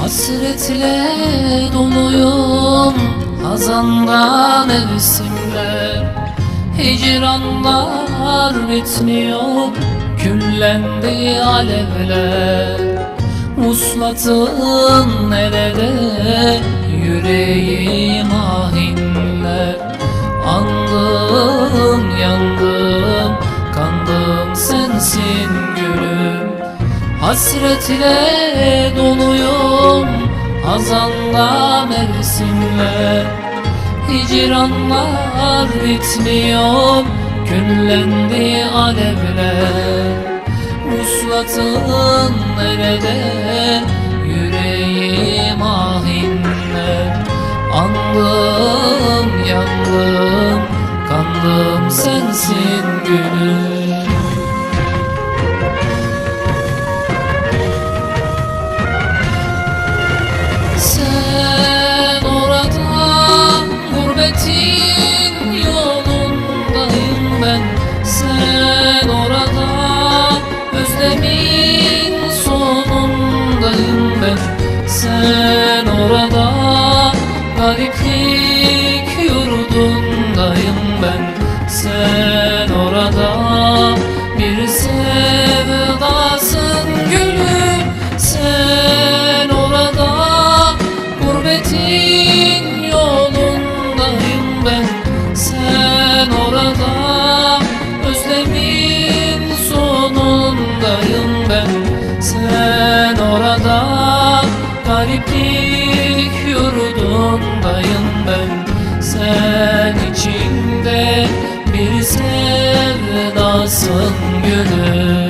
Hasretle doluyum Hazanda mevsimler Hicranlar bitmiyor Küllendi alevler Vuslatın nerede Yüreğim ahinler Andım yandım Kandım sensin Hasretle doluyum Hazanda mevsimler Hicranlar bitmiyor Küllendi alevler Vuslatın nerede gurbetin yolundayım ben. Sen orada özlemin sonundayım ben. Sen orada gariplik Gariplik yurdundayım ben. Sen içimde bir sevdasın gülüm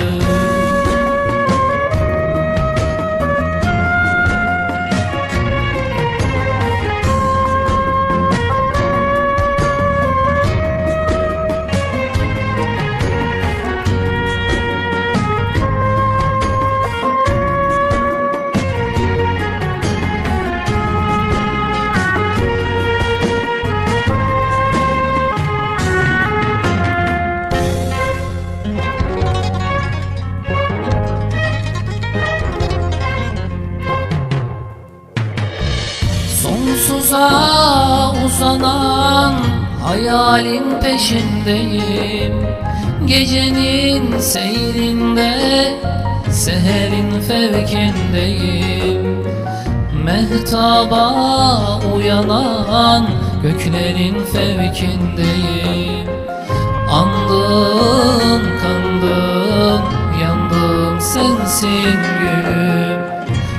Sonsuza uzanan hayalin peşindeyim. Gecenin seyrinde seherin fevkindeyim. Mehtaba uyanan göklerin fevkindeyim. Andım, kandım, yandım sensin gülüm.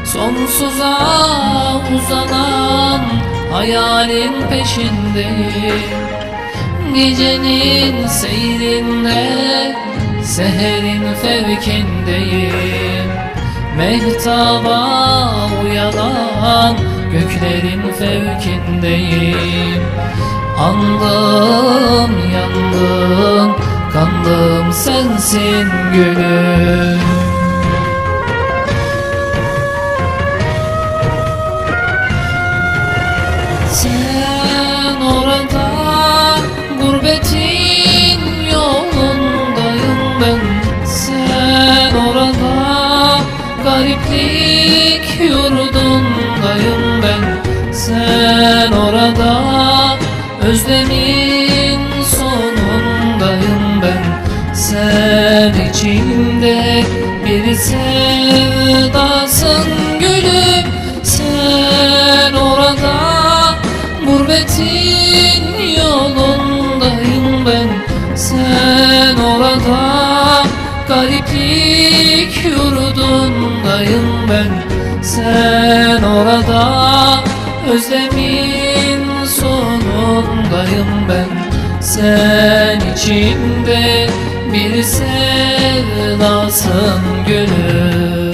Sonsuza uzanan hayalin peşindeyim Gecenin seyrinde seherin fevkindeyim. Mehtaba uyanan göklerin fevkindeyim. Andım, yandım, kandım sensin gülüm sevdasın gülüm. Sen orada Gurbetin yolundayım ben. Sen orada Gariplik yurdundayım ben. Sen orada Özlemin sonundayım ben. Sen içimde bir sevdasın gülüm